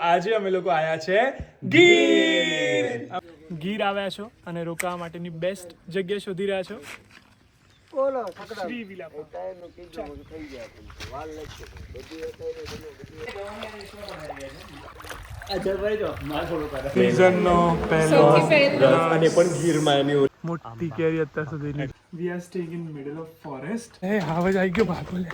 આજે અમે લોકો આયા છે ગીર. ગીર આવ્યા છો અને રોકાવા માટેની બેસ્ટ જગ્યા શોધી રહ્યા છો. શ્રી પણ ગીરમાં એની મોટી કેરી અત્યાર સુધી we are staying in middle of forest હે હાવ જ આવી ગયો ભાગો લે.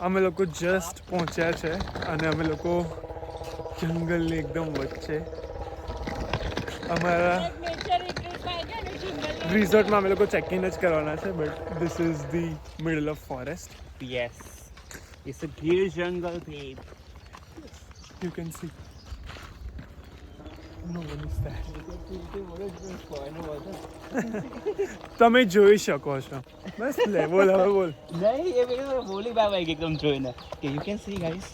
અમે લોકો જસ્ટ પહોંચ્યા છે અને અમે લોકો જંગલની એકદમ વચ્ચે. અમારા રિઝોર્ટમાં અમે લોકો ચેક ઇન જ કરવાના છે but this is the middle of forest yes it's a Gir jungle ભીપ you can C તમે જોઈ શકો છો. બસ લે બોલ હવે બોલ. નહીં એ પેલું બોલી બાબા એકદમ જોઈને. કે you can see guys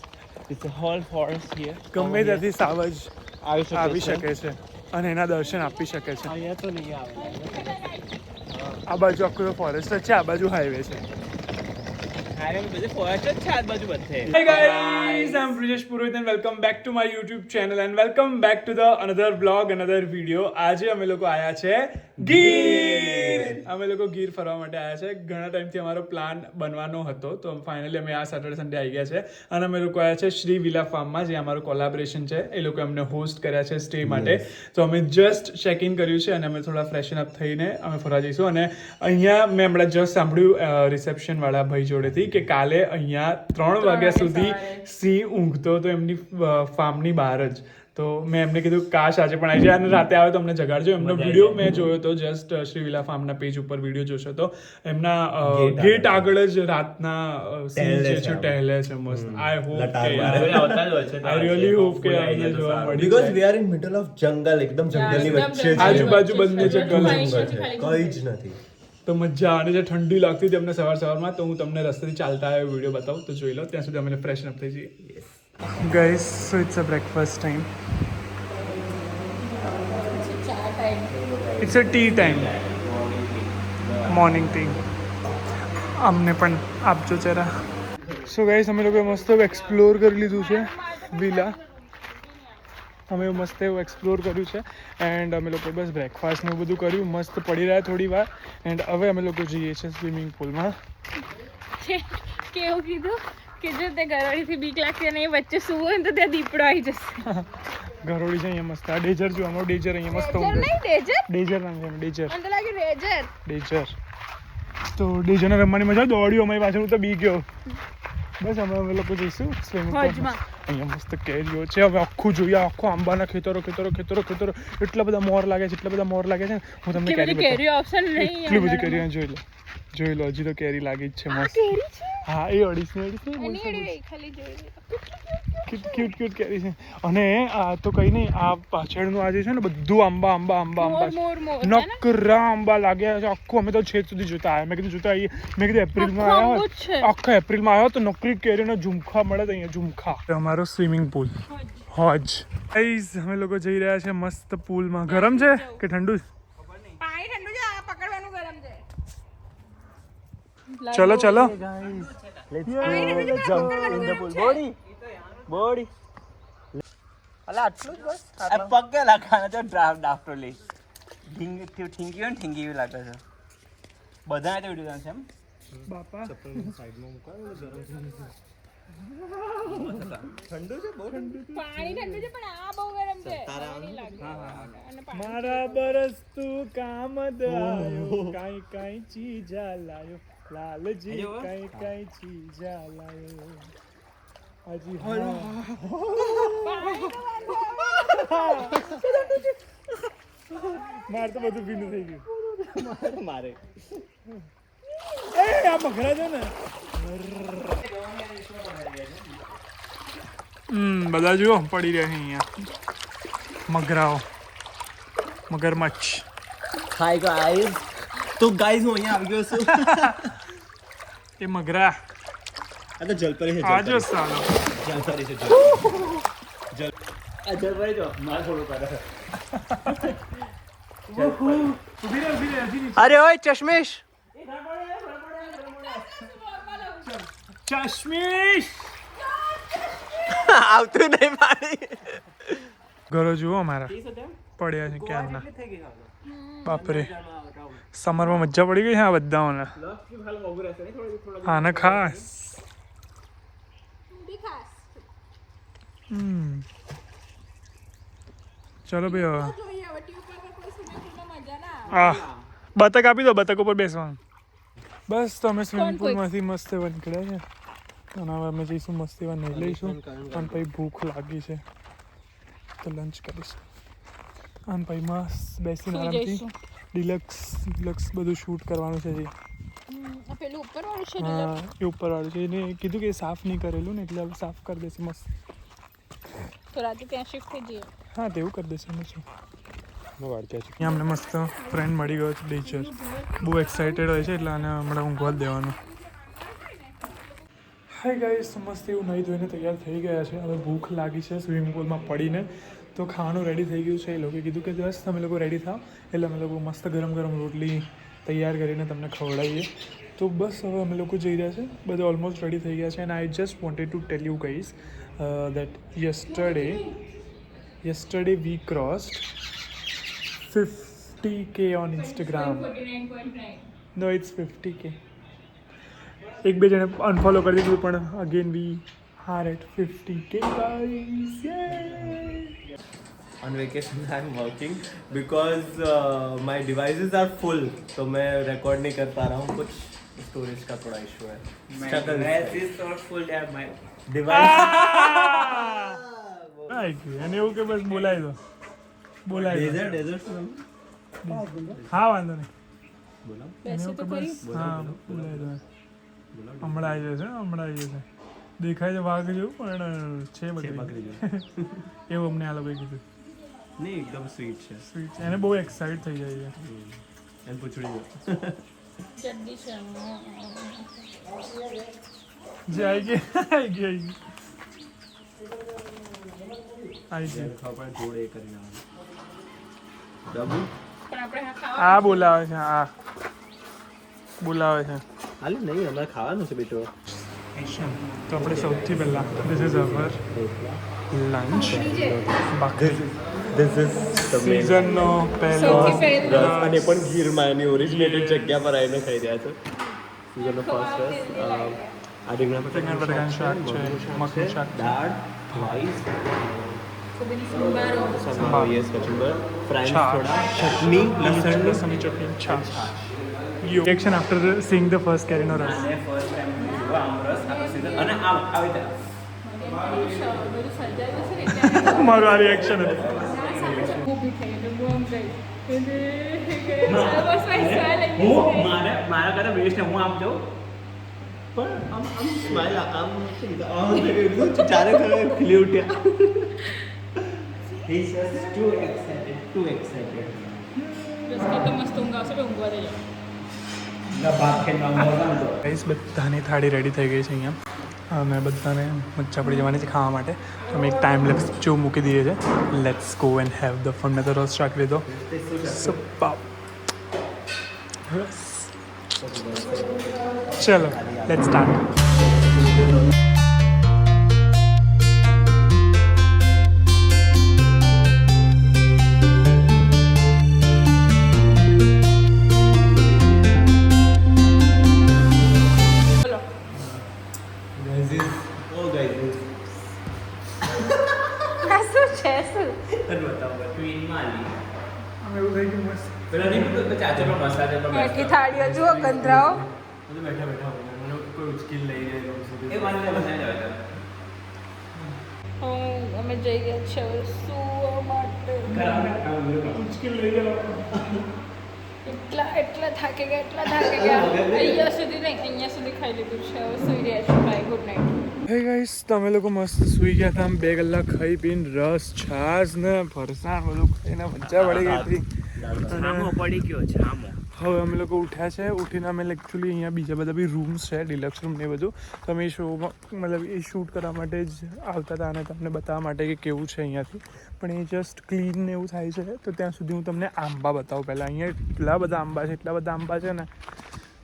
it's a whole forest here ગમે ત્યાંથી સાવજ આવી શકે છે. અને એના દર્શન આપી શકે છે. આ બાજુ આખું ફોરેસ્ટ છે આ બાજુ હાઈવે છે. Welcome back to my YouTube channel and welcome back to the another vlog, another video. આજે અમે લોકો આયા છે ગીર. અમે લોકો ગીર ફરવા માટે આયા છે. ઘણા ટાઈમથી અમારો પ્લાન બનવાનો હતો તો ફાઇનલી અમે આ સેટરડે સન્ડે આવી ગયા છે. અને અમે લોકો આયા છે શ્રી વિલા ફાર્મમાં જે અમારું કોલાબરેશન છે. એ લોકો અમને હોસ્ટ કર્યા છે સ્ટે માટે. તો અમે જસ્ટ ચેક ઇન કર્યું છે અને અમે થોડા ફ્રેશન અપ થઈને અમે ફરવા જઈશું. અને અહીંયા મેં હમણાં જસ્ટ સાંભળ્યું રિસેપ્શન વાળા ભાઈ જોડેથી કે કાલે અહીંયા ત્રણ વાગ્યા સુધી સિંહ ઊંઘતો હતો એમની ફાર્મની બહાર જ. તો મેં એમને કીધું કાશ આજે પણ આવી જાય અને રાતે આવે તો અમને જગાડજો. એમનો વીડિયો મેં જોયો હતો જસ્ટ શ્રી વિલા ફાર્મના પેજ ઉપર વીડિયો જોશો તો એમના ગેટ આગળ. જ રાતના સીન સિંહ જે છે ટહેલે છે મસ્ત. આઈ હોપ કે આઈ રિયલી હોપ કે અમને જોવા મળી because we are in middle of jungle એકદમ જંગલની વચ્ચે આજુબાજુ બંને જંગલ. છે. કઈ જ નથી. તો મજા અને જે ઠંડી લાગતી હતી અમને સવાર સવારમાં, તો હું તમને રસ્તેથી ચાલતા આવ્યો વીડિયો બતાવું. તો જોઈ લો, ત્યાં સુધી અમે ફ્રેશ અપ થઈ જઈએ. Guys so it's a breakfast time it's a tea time morning tea અમને પણ આપજો જરા. સો ગાઈસ અમે લોકોએ મસ્ત એક્સપ્લોર કરી લીધું છે. વિલા અમે મસ્ત એવું એક્સપ્લોર કર્યું છે. એન્ડ અમે લોકો બસ બ્રેકફાસ્ટ ને એવું બધું કર્યું. મસ્ત પડી રહ્યા થોડી વાર. એન્ડ હવે અમે લોકો જઈએ છીએ સ્વિમિંગ પુલમાં કેવું કીધું કે જો તે ગરોળીથી બીક લાગશે અને એ વચ્ચે સુવો ને તો ત્યાં દીપડો આવી જશે. ગરોળી છે અહીંયા મસ્ત. આ ડેજર જો અમારો ડેજર અહીંયા મસ્ત નહીં ડેજર ડેજર નામ છે ડેજર મને તો લાગ્યું રેજર ડેજર તો ડેજરને રમવાની મજા દોડ્યો અમારી પાછળ હું તો બી ગયો બસ અમે અમે લોકો જઈશું. અહીંયા મસ્ત કેરીઓ છે હવે આખું જોઈએ આખો આંબાના ખેતરો ખેતરો ખેતરો ખેતરો એટલા બધા મોર લાગે છે એટલા બધા મોર લાગે છે હું તમને કેરીઓ ઓપ્શન એટલી બધી. કેરી જોઈ લો જોઈ લો હજી તો કેરી લાગી જ છે આ મસ્ત. કેરી છે? હા એ અડીસની અડીસની એની બોલશો, એડી ખાલી જોઈ લે. ક્યુટ ક્યુટ ક્યુટ કેરી છે. અને આ તો કઈ નહીં આ પાછળનું આ જે છે ને બધું આંબા આંબા આંબા આંબા મોર છે. મોર મોર. છે ને? નકરા આંબા લાગ્યા છે. આખું અમે તો છેક સુધી જોતા આવ્યા મેં કીધું જોતા આવીએ મેં કીધું એપ્રિલમાં આખું આવ્યા આંબો જ છે. હોય આખા એપ્રિલમાં આવ્યો તો નકરી કેરીના ઝુમખા મળે તો અહીંયા ઝુમખા. અમારો સ્વિમિંગ પુલ. હોજ. ગાઈઝ અમે લોકો જઈ રહ્યા છે મસ્ત પુલમાં. ગરમ છે કે ઠંડુ? છે પાણી ઠંડુ છે આ પકડવાનું ગરમ છે ચલો ચલો. બોડી બોડી અલા આટલું જ બસ? આ પગ લાગવાના તો ડ્રાફ્ટ ડાફ્ટો લઈ ઠીંગ ઠીંગી લાગે છે. બધાને તો વીડિયો છે એમ. બાપા. પાણી ઠંડુ છે પણ આ બહુ ગરમ છે. મારા બરસ તું કામ દાયો કાઈ કાઈ ચીજા લાયો લાલજી અરે વાહ. કાઈ કાઈ ચીજા લાયો હાજી માર તો બધું ભીનું થઈ ગયું મારે એ આ મગરા છે ને હમ બધા જુઓ પડી રહ્યા છે અહીંયા મગરાઓ મગરમચ્છ હાય ગાઈઝ તો ગાઈઝ હું અહીંયા આવી ગયો છું. એ મગરા. આ તો જલપરી છે આજો સાલો. જલપરી છે જલ આ જલપરી જો માર થોડો કરે. અરે ઓય ચશ્મેશ. ચશ્મેશ! આવતું નહીં પાણી ઘરો જુઓ અમારા. પડ્યા છે ક્યારના. બાપરે. સમરમાં મજા પડી ગઈ છે આ બધાઓને આને ખાસ ચલો ભાઈ હવે આ બતક આપી દો બતક ઉપર બેસવાનું બસ તો અમે સ્વિમિંગ પુલમાંથી મસ્ત નીકળ્યા છે અને હવે અમે જઈશું મસ્તી વાર નહીં લઈશું અને પછી ભૂખ લાગી છે તો લંચ કરીશું અને પછી મસ્ત બેસીને આરામથી ડિલક્સ ડિલક્સ બધું શૂટ કરવાનું છે હજી પેલું ઉપર વાળું છે હા એ ઉપરવાળું છે. એને કીધું કે સાફ નહીં કરેલું ને એટલે હવે સાફ કરી દેશે મસ્ત. તો રાતે ત્યાં શિફ્ટ થઈ જઈએ. હા તેવું કરી દેશે એમાં અહીંયા અમને મસ્ત ફ્રેન્ડ મળી ગયો છે ટીચર બહુ એક્સાઇટેડ હોય છે એટલે આને હમણાં ઊંઘવા જ દેવાનું. હાય ગાઈસ મસ્ત એવું નહીં ધોઈને તૈયાર થઈ ગયા છે. હવે ભૂખ લાગી છે સ્વિમિંગ પુલમાં પડીને. તો ખાવાનું રેડી થઈ ગયું છે. એ લોકોએ કીધું કે જસ્ટ તમે લોકો રેડી થાવ એટલે અમે લોકો મસ્ત ગરમ ગરમ રોટલી તૈયાર કરીને તમને ખવડાવીએ. તો બસ હવે અમે લોકો જઈ રહ્યા છે. બધા ઓલમોસ્ટ રેડી થઈ ગયા છે. And I just wanted to tell you guys that yesterday yesterday we crossed fifty K on Instagram no it's fifty K એક બે જણે અનફોલો કરી દીધું, પણ again we are at 50k guys. Yay! On vacation I'm working because uh, my devices are full तो मैं record नहीं कर पा रहा हूँ कुछ स्टोरेज का थोड़ा इशू है Struggle is there. Device આઈ ગયું અને એવું કે બસ બોલાવી દો બોલાવી દો Desert, desert में હા વાંધો નહીં બેસી તો ખરી હા બોલાવી દો હમણાં આવી જશે હમણાં આવી જશે દેખાય છે વાઘ જેવું પણ છે બકરી એવું અમને આ લોકોએ કીધું નહીં એકદમ સ્વીટ છે. સ્વીટ છે. એને બહુ એક્સાઇટ થઈ જાય છે. એને પૂછડી દો. જે આવી ગઈ આવી ગઈ આવી ગઈ. આવી ગઈ. ખબર જોડે કરી નાખવાનું આ બોલાવે છે આ. બોલાવે છે. હાલ નહીં અમારે ખાવાનું છે બેટો. તો આપણે સૌથી પહેલાં ધીસ ઇઝ અવર લંચ બાકી ધીસ ઇઝ સિઝનનો પહેલો અને પણ ગીરમાં એની ઓરિજિનેટેડ જગ્યા પર આવીને ખાઈ રહ્યા છે. સીઝનનો ફર્સ્ટ રસ આ રીંગણા રીંગણ બટાકાનું શાક છે મગનું શાક છે. દાળ ચટણી આફ્ટર સીંગ ધ ફર્સ્ટ કેરીનો રસ અને મારું આ રિએક્શન હતું મારે મારા કરતા બેસ્ટ હું આમ જાઉં પણ આમ આમ સ્માઈલ આમ ચારે ચારે ખીલી ઉઠ્યા He's just too excited, too excited. બધાની થાળી રેડી થઈ ગઈ છે અહીંયા અમે બધાને મચ્છા પડી જવાની છે ખાવા માટે. તો અમે એક ટાઈમ લેપ્સ જો મૂકી દઈએ છે. Let's go and have the fun તો રસ રાખી લીધો રસ ચલો લેટ્સ સ્ટાર્ટ જુઓ બેઠા બેઠા મને કોઈ ઉચકી લઈ જાય એવું સુધી. એ મારી બનાવી દેવા હું અમે જઈ ગયા છે સુવા માટે મુશ્કેલ લઈ જાઓ એટલા એટલા થાકી ગયા એટલા થાકી ગયા અહીંયા સુધી નહીં અહીંયા સુધી ખાઈ લીધું છે હવે સુઈ રહ્યા છે bye good night hey guys તમે લોકો મસ્ત સૂઈ ગયા હતા આમ બે કલાક ખાઈ પીને રસ છાશ ને ફરસાણ બધું ખાઈને મજા પડી ગઈ હતી પડી ગયો છામો હવે અમે લોકો ઉઠ્યા છે. ઉઠીને અમે એકચ્યુઅલી અહીંયા બીજા બધા બી રૂમ્સ છે ડિલક્સ રૂમ ને બધું. તો અમે શોમાં મતલબ એ શૂટ કરવા માટે જ આવતા હતા અને તમને બતાવવા માટે કે કેવું છે અહીંયાથી. પણ એ જસ્ટ ક્લીન ને એવું થાય છે. તો ત્યાં સુધી હું તમને આંબા બતાવું પહેલાં. અહીંયા એટલા બધા આંબા છે, એટલા બધા આંબા છે ને,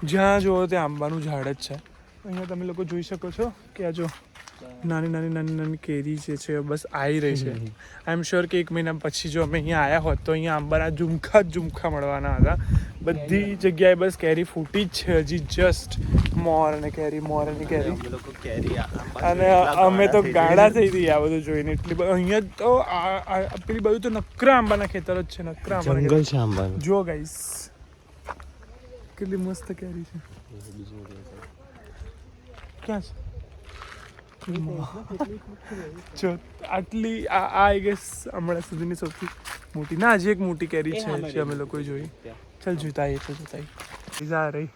જ્યાં જુઓ ત્યાં આંબાનું ઝાડ જ છે. અહીંયા તમે લોકો જોઈ શકો છો કે આ જો નાની નાની નાની નાની કેરી જે છે બસ આવી રહી છે. આઈ એમ શ્યોર કે એક મહિના પછી જો અમે અહીંયા આવ્યા હોત તો અહીંયા આંબાના ઝુમખા જ ઝુમખા મળવાના હતા. બધી જગ્યાએ બસ કેરી ફૂટી જ છે હજી જસ્ટ મોર અને કેરી મોર અને કેરી. કેરી અને અમે તો ગાડા થઈ ગયા આ બધું જોઈને. એટલી બધી અહીંયા તો પેલી બાજુ તો નકરા આંબાના ખેતર જ છે નકરા ખેતર. છે આંબા જો ગાઈસ કેટલી મસ્ત કેરી છે. ક્યાં છે? જો આટલી આ આઈ ગેસ હમણાં સુધીની સૌથી મોટી ના હજી એક મોટી કેરી છે જે અમે લોકોએ જોઈ. ચાલ જોતા આવીએ તો જોતા આવીએ આ રહી.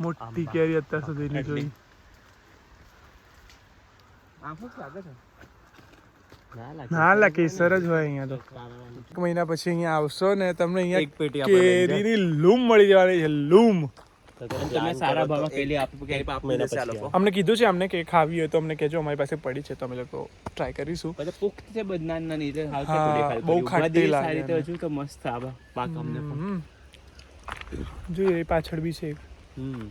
મોટી કેરી અત્યાર સુધીની જોઈ. ના લા કેસર જ હોય અહીંયા તો. એક મહિના પછી અહીંયા આવશો ને તમને અહીંયા. કેરીની લૂમ મળી જવાની છે લૂમ. તમે સારા ભાવમાં કેલી આપો કેરી આપી દેશે આ અમને કીધું છે અમને કે ખાવી હોય તો અમને કહેજો અમારી પાસે પડી છે તો અમે લોકો ટ્રાય કરીશું. બધા પુખ્ત છે એટલે હાલ દેખાય બહુ ખાટી લાગે સારી હજુ તો મસ્ત આવા પાક અમને પણ. જોઈએ એ પાછળ બી છે હમ.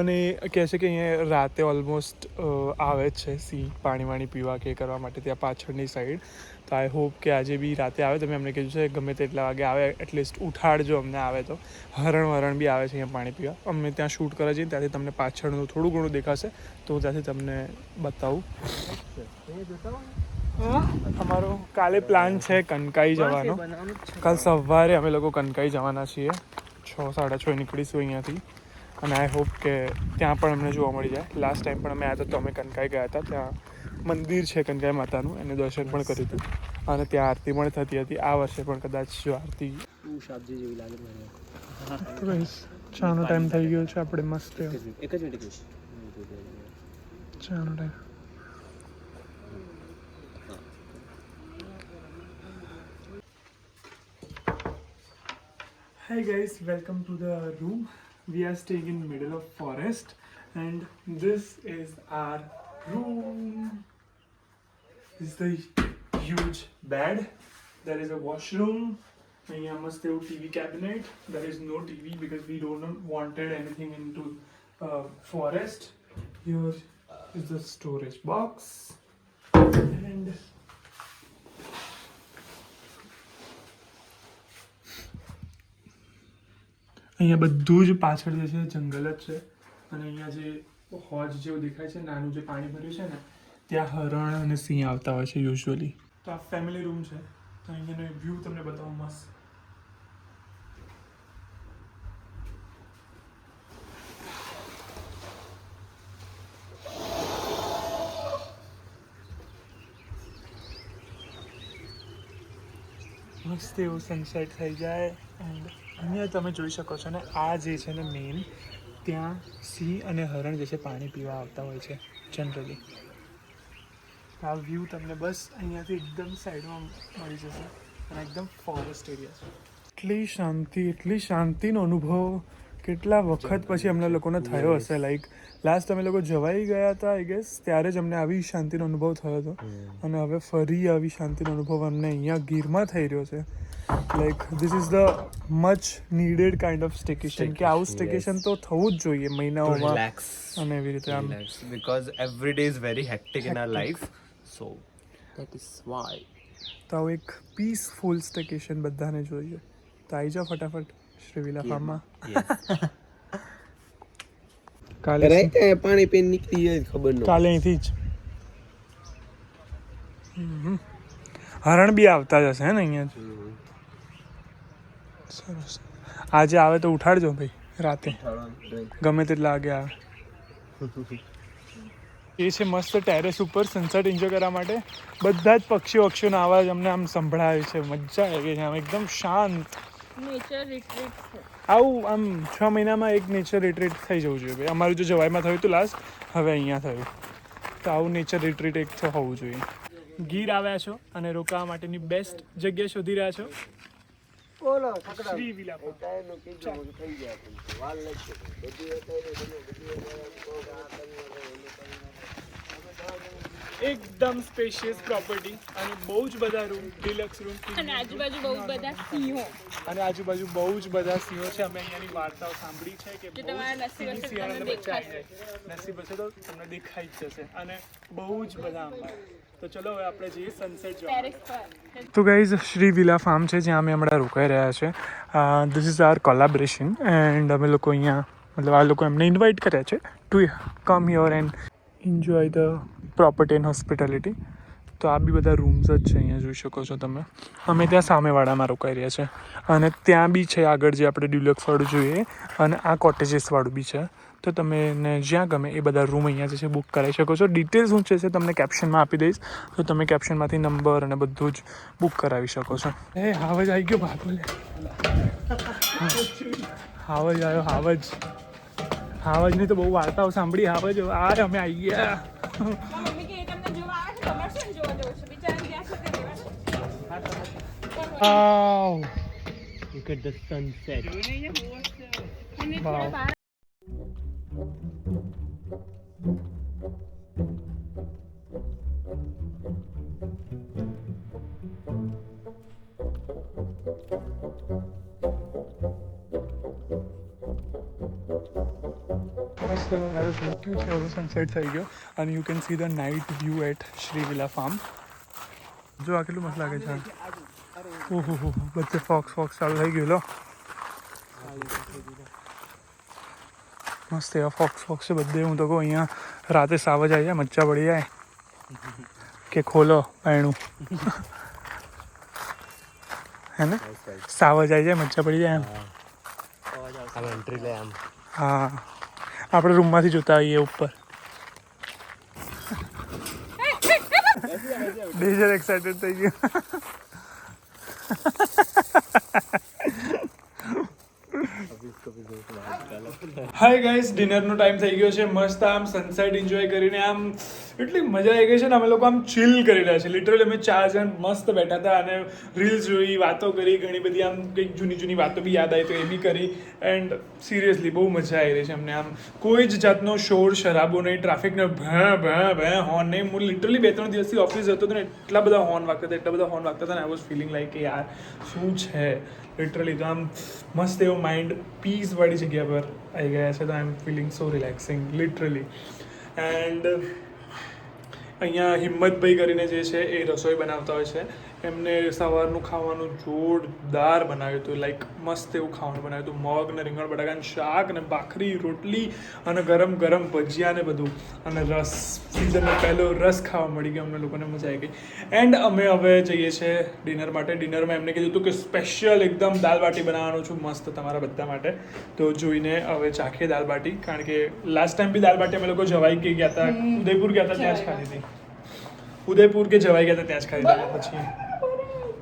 અને કહે છે કે અહીંયા રાતે ઓલમોસ્ટ આવે જ છે સી પાણી વાણી પીવા કે કરવા માટે ત્યાં પાછળની સાઈડ તો આઈ હોપ કે આજે બી રાતે આવે. તમે અમને કીધું છે ગમે તેટલા વાગે આવે એટલીસ્ટ ઉઠાડજો અમને આવે તો. હરણ વરણ બી આવે છે અહીંયા પાણી પીવા. અમે ત્યાં શૂટ કરવા જઈએ ત્યાંથી તમને પાછળનું થોડું ઘણું દેખાશે. તો હું ત્યાંથી તમને બતાવું. અમારો કાલે પ્લાન છે કનકાઈ જવાનો. કાલ સવારે અમે લોકો કનકાઈ જવાના છીએ. છ સાડા છ નીકળીશું અહીંયાથી. અને આઈ હોપ કે ત્યાં પણ અમને જોવા મળી જાય. લાસ્ટ ટાઈમ પણ અમે આવ્યા હતા તો અમે કનકાઈ ગયા હતા. ત્યાં મંદિર છે કનકાઈ માતાનું. એને દર્શન પણ કર્યું હતું. અને ત્યાં આરતી પણ થતી હતી. આ વર્ષે પણ કદાચ જો આરતી જેવી લાગે મને. ચાનો ટાઈમ થઈ ગયો છે. આપણે મસ્ત એક જ મિનિટ ચાનો time hi guys welcome to the room. we are staying in middle of forest and this is our room. This is the huge bed. There is a washroom. And yeah must have tv cabinet. There is no tv because we don't wanted anything into uh, forest. Here is the storage box. અહીંયા બધું જ પાછળ જે છે, જંગલ જ છે. અને અહીંયા જે હોજ જેવું દેખાય છે, નાનું જે પાણી ભર્યું છે ને, ત્યાં હરણ અને સિંહ આવતા હોય છે યુઝ્યુઅલી તો આ ફેમિલી રૂમ છે. તો અહીંયાનો વ્યૂ તમને બતાવું મસ્ત. મસ્ત એવું સનસેટ થઈ જાય એન્ડ અહીંયા તમે જોઈ શકો છો ને, આ જે છે ને મેઇન ત્યાં સિંહ અને હરણ જે છે પાણી પીવા આવતા હોય છે જનરલી આ વ્યૂ તમને બસ અહીંયાથી એકદમ સાઈડમાં મળી જશે, અને એકદમ ફોરેસ્ટ એરિયા છે. એટલી શાંતિ, એટલી શાંતિનો અનુભવ કેટલા વખત પછી અમને લોકોને થયો હશે? લાઈક લાસ્ટ અમે લોકો જવાઈ ગયા હતા આઈ ગેસ ત્યારે જ અમને આવી શાંતિનો અનુભવ થયો હતો. અને હવે ફરી આવી શાંતિનો અનુભવ અમને અહીંયા ગીરમાં થઈ રહ્યો છે. Like this is the much needed kind of staycation કે આવું સ્ટેકેશન તો થવું જ જોઈએ મહિનાઓમાં અને એવી રીતે આમ. Because every day is very hectic in in life so that is why તો એક પીસફુલ સ્ટેકેશન બધાને જોઈએ. તો આવી જાઓ ફટાફટ. શ્રીવિલા ફાર્મમાં કાલે પાણી પીને નીકળી જાય ખબર ન કાલે અહીંથી જ. હરણ બી આવતા જશે ને અહીંયા સરસ. આજે આવે તો ઉઠાડજો ભાઈ રાતે. ગમે તેટલા આગે આવે. એ છે મસ્ત ટેરેસ ઉપર સનસેટ એન્જોય કરવા માટે બધા જ પક્ષીઓ પક્ષીઓના અવાજ અમને આમ સંભળાય છે. મજા આવી ગઈ છે. આમ એકદમ શાંત. નેચર રિટ્રીટ આવું આમ છ મહિનામાં એક નેચર રિટ્રીટ થઈ જવું જોઈએ ભાઈ. અમારું જો જવાઈમાં થયું હતું લાસ્ટ હવે અહીંયા થયું. તો આવું નેચર રિટ્રીટ એક તો હોવું જોઈએ. ગીર આવ્યા છો અને રોકાવા માટેની બેસ્ટ જગ્યા શોધી રહ્યા છો? શ્રી વિલા ફાર્મ એકદમ સ્પેશિયસ પ્રોપર્ટી અને બહુ જ બધા રૂમ ડિલક્સ રૂમ અને આજુબાજુ બહુ બધા સિંહો. અને આજુબાજુ બહુ જ બધા સિંહો છે. અમે અહીંયાની વાર્તાઓ સાંભળી છે કે જે તમારા નસીબ હશે તો તમને બચ્ચા નસીબ હશે તો તમને દેખાઈ જ જશે. અને બહુ જ બધા આંબા તો ચલો હવે આપણે જઈએ સનસેટ જોવા. તો ગાઈઝ શ્રી વિલા ફાર્મ છે જ્યાં અમે હમણાં રોકાઈ રહ્યા છે. This is our collaboration and અમે લોકો અહીંયા મતલબ આ લોકો એમને ઇન્વાઇટ કર્યા છે. To come your and enjoy the property and hospitality તો આ બી બધા રૂમ્સ જ છે અહીંયા જોઈ શકો છો તમે. અમે ત્યાં સામેવાળામાં રોકાઈ રહ્યા છે. અને ત્યાં બી છે આગળ જે આપણે ડ્યુલક્સવાળું જોઈએ અને આ કોટેજીસવાળું બી છે. તો તમે ને જ્યાં ગમે એ બધા રૂમ અહીંયા જે છે બુક કરાવી શકો છો. ડિટેલ્સ શું છે તમને કેપ્શનમાં આપી દઈશ. તો તમે કેપ્શનમાંથી નંબર અને બધું જ બુક કરાવી શકો છો. એ હાવજ આવી ગયો ભાગો હાવજ આવ્યો હાવજ. હાવજની તો બહુ વાર્તાઓ સાંભળી હાવજ આ અમે આવી ગયા. મમ્મી કે તમને જોવા આવે છે? હવે સનસેટ થઈ ગયો. અને you can see the night view at Shree villa farm જો આ કેટલું મસ્ત લાગે છે. ઓહો હો બધે ફોક્સ ફોક્સ ચાલુ થઈ ગયું લો. મસ્ત એવા ફોક્સ ફોક્સ છે બધે. હું તો કહું અહીંયા રાતે સાવજ આવી જાય મચ્છા પડી જાય. કે ખોલો પાણું હે ને? સાવજ આવી જાય મચ્છા પડી જાય એમ. એન્ટ્રી લે આમ હા. આપણે રૂમમાંથી જોતા આવીએ ઉપર. ડેજર એક્સાઇટેડ થઈ ગયો. હાય ગાઈસ ડિનરનો ટાઈમ થઈ ગયો છે. મસ્ત આમ સનસેટ એન્જોય કરીને આમ એટલી મજા આવી ગઈ છે ને અમે લોકો આમ ચિલ કરી રહ્યા છે લિટરલી અમે ચાર જણ મસ્ત બેઠા હતા અને રીલ્સ જોઈ, વાતો કરી, ઘણી બધી આમ કંઈક જૂની જૂની વાતો બી યાદ આવી તો એ બી કરી. એન્ડ સિરિયસલી બહુ મજા આવી રહી છે અમને આમ. કોઈ જ જાતનો શોર શરાબો નહીં ટ્રાફિકનો ભે ભે ભે હોર્ન નહીં. હું લિટરલી બે ત્રણ દિવસથી ઓફિસ જતો હતો ને, એટલા બધા હોર્ન વાગતા હતા, એટલા બધા હોર્ન વાગતા હતા ને આઈ વોઝ ફિલિંગ લાઈક કે યાર, શું છે? લિટરલી તો આમ મસ્ત એવો માઇન્ડ પીસવાળી જગ્યા પર આવી ગયા છે તો I am feeling so relaxing literally and અહીંયા હિંમતભાઈ કરીને જે છે એ રસોઈ બનાવતા હોય છે. એમને સવારનું ખાવાનું જોરદાર બનાવ્યું હતું લાઈક મસ્ત એવું ખાવાનું બનાવ્યું હતું મગ ને રીંગણ બટાકાનું શાક ને ભાખરી રોટલી અને ગરમ ગરમ ભજીયા ને બધું. અને રસ સિઝનનો પહેલો રસ ખાવા મળી ગયો અમને લોકોને મજા આવી ગઈ. એન્ડ અમે હવે જઈએ છીએ ડિનર માટે. ડિનરમાં એમને કીધું હતું કે સ્પેશિયલ એકદમ દાલ બાટી બનાવવાનું છું મસ્ત તમારા બધા માટે. તો જોઈને હવે ચાખીએ દાલ બાટી કારણ કે લાસ્ટ ટાઈમ બી દાલ બાટી અમે લોકો જવાઈ કે ગયા હતા ઉદયપુર ગયા હતા ત્યાં જ ખાધી હતી. ઉદયપુર કે જવાઈ ગયા હતા ત્યાં જ ખાધી હતી પછી.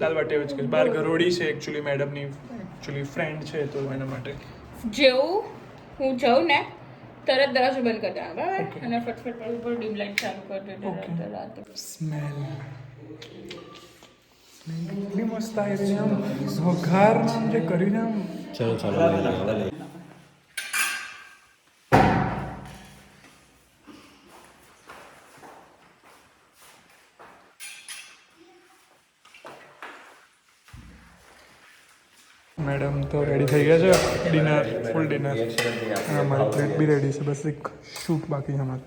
લાલવાટી એવું જ કે બાર ગરોડી છે એકચ્યુઅલી મેડમની એકચ્યુઅલી ફ્રેન્ડ છે તો એના માટે. જેવું હું જઉં ને તરત દરવાજો બંધ કરી દેવાનો બરાબર? અને ફટફટ પર ઉપર ડીમ લાઇટ ચાલુ કરી દેજો રાતે સ્મેલ એટલી મસ્ત આવી રહી આમ વઘાર આમ જે કરીને આમ. ચાલો ચાલો થઈ ગયા છે. ડિનર ફૂલ ડિનર અને અમારી પ્લેટ બી રેડી છે. બસ એક શૂટ બાકી છે અમારે.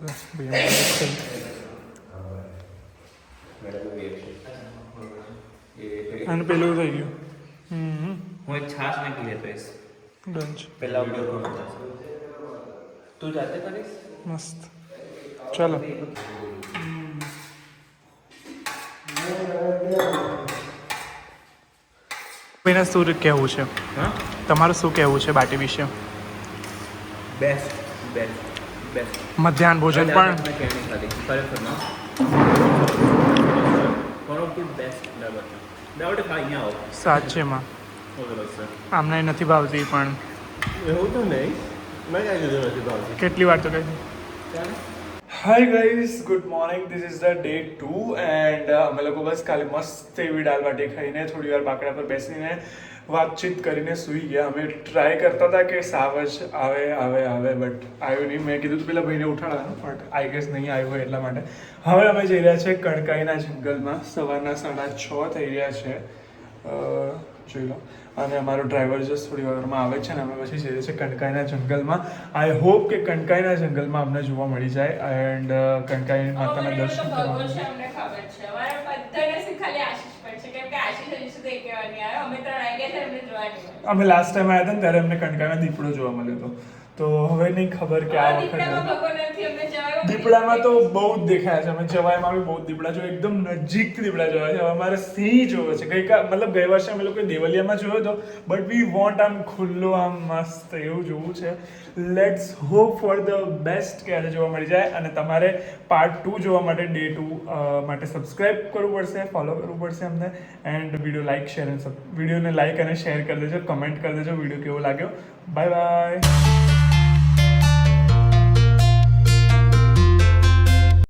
અને પેલું થઈ ગયું. હમ. હું એક છાશ નાખી લેતો હોઈશ ડન છે પેલા તું જાતે કરીશ? મસ્ત. ચાલો. મહિના સૂર્ય કેવું છે? તમારું શું કહેવું છે બાટી વિશે? બેસ્ટ બેસ્ટ બેસ્ટ મધ્યાહન ભોજન પણ? સાચેમાં. આમને નથી ભાવતી પણ. એવું તો નહીં. મેં કાંઈ લીધું નથી ભાવતી. કેટલી વાર તો કહી hi guys good morning this is the day two and અમે લોકો બસ કાલે મસ્ત એવી દાલ બાટી ખાઈને થોડી વાર બાકડા પર બેસીને વાતચીત કરીને સૂઈ ગયા. અમે ટ્રાય કરતા હતા કે સાવજ આવે આવે આવે બટ આવ્યું નહીં. મેં કીધું પેલા ભાઈને ઉઠાડવાનું બટ આઈ ગેસ નહીં આવ્યો હોય એટલા માટે. હવે અમે જઈ રહ્યા છીએ કણકાઈના જંગલમાં. સવારના સાડા છ થઈ રહ્યા છે. જોઈ લો. અને અમારો ડ્રાઈવર જસ્ટ થોડી વારમાં આવે છે ને અમે પછી જઈએ છીએ કણકાઈના જંગલમાં. આઈ હોપ કે કણકાઈના જંગલમાં અમને જોવા મળી જાય. એન્ડ કણકાઈ માતાના દર્શન કરવા અમે લાસ્ટ ટાઈમ આવ્યા હતા ને ત્યારે અમને કણકાઈમાં દીપડો જોવા મળ્યો હતો. તો હવે નહીં ખબર કે આ વખતે દીપડામાં તો બહુ જ દેખાયા છે. અમે જવાયમાં બી બહુ દીપડા જોયા. એકદમ નજીક દીપડા જોયા છે. હવે અમારે સિંહ જોયો છે. ગઈ મતલબ ગઈ વર્ષે અમે લોકો દેવલિયામાં જોયો હતો. બટ વી વોન્ટ આમ ખુલ્લો, આમ મસ્ત એવું જોવું છે. Let's hope for the best કે જોવા મળી જાય અને તમારે પાર્ટ ટુ જોવા માટે ડે ટુ માટે સબસ્ક્રાઇબ કરવું પડશે ફોલો કરવું પડશે અમને. And video like share and વિડીયોને લાઇક અને શેર કરી દેજો કમેન્ટ કરી દેજો વીડિયો કેવો લાગ્યો. Bye bye